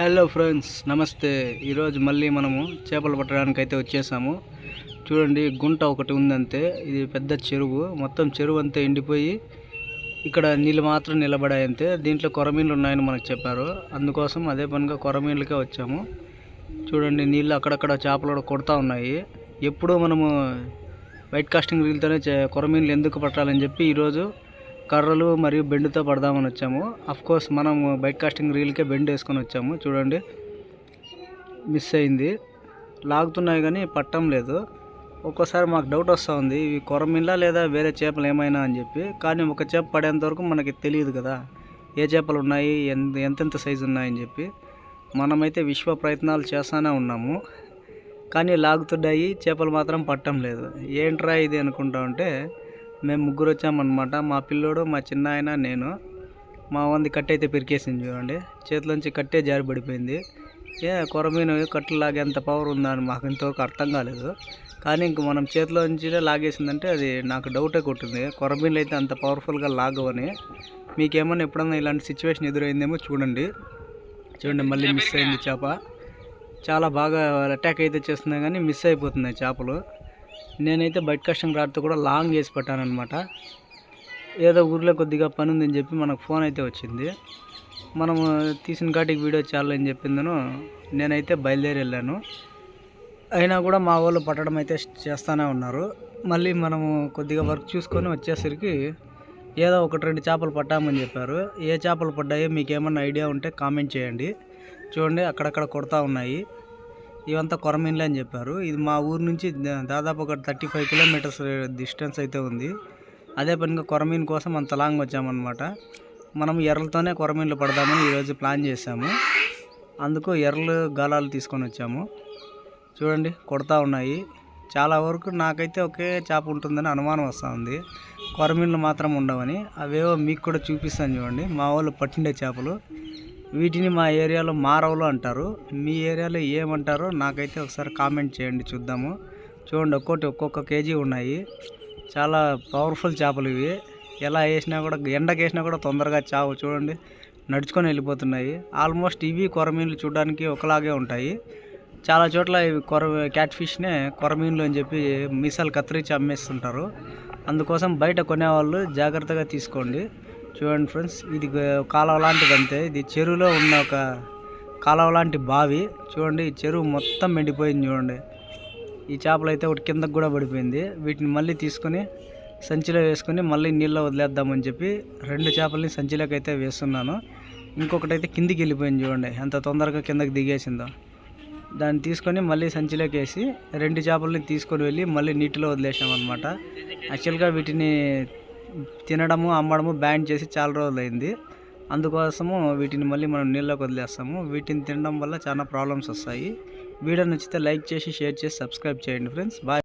Hello friends నమస్తే. ఈరోజు మళ్ళీ మనము చేపలు పట్టడానికి అయితే వచ్చేసాము. చూడండి గుంట ఒకటి ఉందంతే. ఇది పెద్ద చెరువు. మొత్తం చెరువు అంతా ఎండిపోయి ఇక్కడ నీళ్ళు మాత్రం నిలబడాయంతే. దీంట్లో కొరమీన్లు ఉన్నాయని మనకు చెప్పారు. అందుకోసం అదే పనిగా కొరమీన్లకే వచ్చాము. చూడండి నీళ్ళు అక్కడక్కడ చేపలు కూడా కొడతా ఉన్నాయి. ఎప్పుడూ మనము వైట్ కాస్టింగ్ రీల్తోనే చే కొరమీన్లు ఎందుకు పట్టాలని చెప్పి ఈరోజు కర్రలు మరియు బెండుతో పడదామని వచ్చాము. అఫ్ కోర్స్ మనం బైక్ కాస్టింగ్ రీల్కే బెండ్ వేసుకొని వచ్చాము. చూడండి మిస్ అయింది. లాగుతున్నాయి కానీ పట్టం లేదు. ఒక్కోసారి మాకు డౌట్ వస్తూ ఉంది ఇవి కొరమిల్లా లేదా వేరే చేపలు ఏమైనా అని చెప్పి. కానీ ఒక చేప పడేంత వరకు మనకి తెలియదు కదా ఏ చేపలు ఉన్నాయి ఎంత ఎంతెంత సైజు ఉన్నాయని చెప్పి. మనమైతే విశ్వ ప్రయత్నాలు చేస్తూనే ఉన్నాము. కానీ లాగుతున్నాయి చేపలు మాత్రం పట్టం లేదు. ఏంట్రా ఇది అనుకుంటా ఉంటే మేము ముగ్గురు వచ్చామన్నమాట. మా పిల్లోడు మా చిన్న ఆయన నేను. మా వంది కట్టె అయితే పెరికేసింది చూడండి. చేతిలోంచి కట్టే జారి పడిపోయింది. ఏ కొరమీను కట్టలు లాగేంత పవర్ ఉందా అని మాకు ఇంతవరకు అర్థం కాలేదు. కానీ ఇంక మనం చేతిలోంచి లాగేసిందంటే అది నాకు డౌటే కొట్టింది. కొరమీన్లు అయితే అంత పవర్ఫుల్గా లాగవని. మీకేమన్నా ఎప్పుడన్నా ఇలాంటి సిచ్యువేషన్ ఎదురైందేమో చూడండి. చూడండి మళ్ళీ మిస్ అయింది చేప. చాలా బాగా అటాక్ అయితే చేస్తున్నాయి కానీ మిస్ అయిపోతున్నాయి చేపలు. నేనైతే బయట కష్టం రాడితో కూడా లాంగ్ చేసి అనమాట ఏదో ఊర్లో కొద్దిగా పని ఉందని చెప్పి మనకు ఫోన్ అయితే వచ్చింది. మనము తీసిన కాటికి వీడియో చాలని చెప్పిందను నేనైతే బయలుదేరి వెళ్ళాను. అయినా కూడా మా వాళ్ళు పట్టడం అయితే చేస్తూనే ఉన్నారు. మళ్ళీ మనము కొద్దిగా వర్క్ చూసుకొని వచ్చేసరికి ఏదో ఒకటి రెండు చేపలు పట్టామని చెప్పారు. ఏ చేపలు పడ్డాయో మీకు ఏమన్నా ఐడియా ఉంటే కామెంట్ చేయండి. చూడండి అక్కడక్కడ కొడతా ఉన్నాయి. ఇవంతా కొరమీన్లు అని చెప్పారు. ఇది మా ఊరు నుంచి దాదాపు ఒక థర్టీ ఫైవ్ కిలోమీటర్స్ డిస్టెన్స్ అయితే ఉంది. అదే పనిగా కొరమీన్ కోసం అంత లాంగ్ వచ్చామన్నమాట. మనం ఎర్రలతోనే కొరమీన్లు పడదామని ఈరోజు ప్లాన్ చేసాము అందుకు ఎర్రలు గాలాలు తీసుకొని వచ్చాము. చూడండి కొడతా ఉన్నాయి. చాలా వరకు నాకైతే ఒకే చేప ఉంటుందని అనుమానం వస్తూ ఉంది కొరమీన్లు మాత్రం ఉండవని. అవేవో మీకు కూడా చూపిస్తాను చూడండి. మా వాళ్ళు పట్టిండే చేపలు. వీటిని మా ఏరియాలో మారవులు అంటారు. మీ ఏరియాలో ఏమంటారో నాకైతే ఒకసారి కామెంట్ చేయండి చూద్దాము. చూడండి ఒక్కోటి ఒక్కొక్క కేజీ ఉన్నాయి. చాలా పవర్ఫుల్ చేపలు ఇవి. ఎలా వేసినా కూడా ఎండకు వేసినా కూడా తొందరగా చావు చూడండి. నడుచుకొని వెళ్ళిపోతున్నాయి. ఆల్మోస్ట్ ఇవి కొరమీన్లు చూడడానికి ఒకలాగే ఉంటాయి. చాలా చోట్ల ఇవి కొర క్యాట్ ఫిష్నే కొరమీన్లు అని చెప్పి మీసాలు కత్తిరించి అమ్మేస్తుంటారు. అందుకోసం బయట కొనేవాళ్ళు జాగ్రత్తగా తీసుకోండి. చూడండి ఫ్రెండ్స్ ఇది కాలువ లాంటిది అంతే. ఇది చెరువులో ఉన్న ఒక కాలువ లాంటి బావి. చూడండి ఈ చెరువు మొత్తం ఎండిపోయింది చూడండి. ఈ చేపలు అయితే ఒకటి కిందకు కూడా పడిపోయింది. వీటిని మళ్ళీ తీసుకొని సంచిలో వేసుకొని మళ్ళీ నీళ్ళలో వదిలేద్దామని చెప్పి రెండు చేపల్ని సంచిలోకి అయితే వేస్తున్నాను. ఇంకొకటి అయితే కిందికి వెళ్ళిపోయింది చూడండి. ఎంత తొందరగా కిందకి దిగేసిందో. దాన్ని తీసుకొని మళ్ళీ సంచిలోకి వేసి రెండు చేపల్ని తీసుకొని వెళ్ళి మళ్ళీ నీటిలో వదిలేసామన్నమాట. యాక్చువల్గా వీటిని తినడము అమ్మడము బ్యాన్ చేసి చాలా రోజులైంది. అందుకోసము వీటిని మళ్ళీ మనం నీళ్ళలోకి వదిలేస్తాము. వీటిని తినడం వల్ల చాలా ప్రాబ్లమ్స్ వస్తాయి. వీడియో నచ్చితే లైక్ చేసి షేర్ చేసి సబ్స్క్రైబ్ చేయండి ఫ్రెండ్స్ బాయ్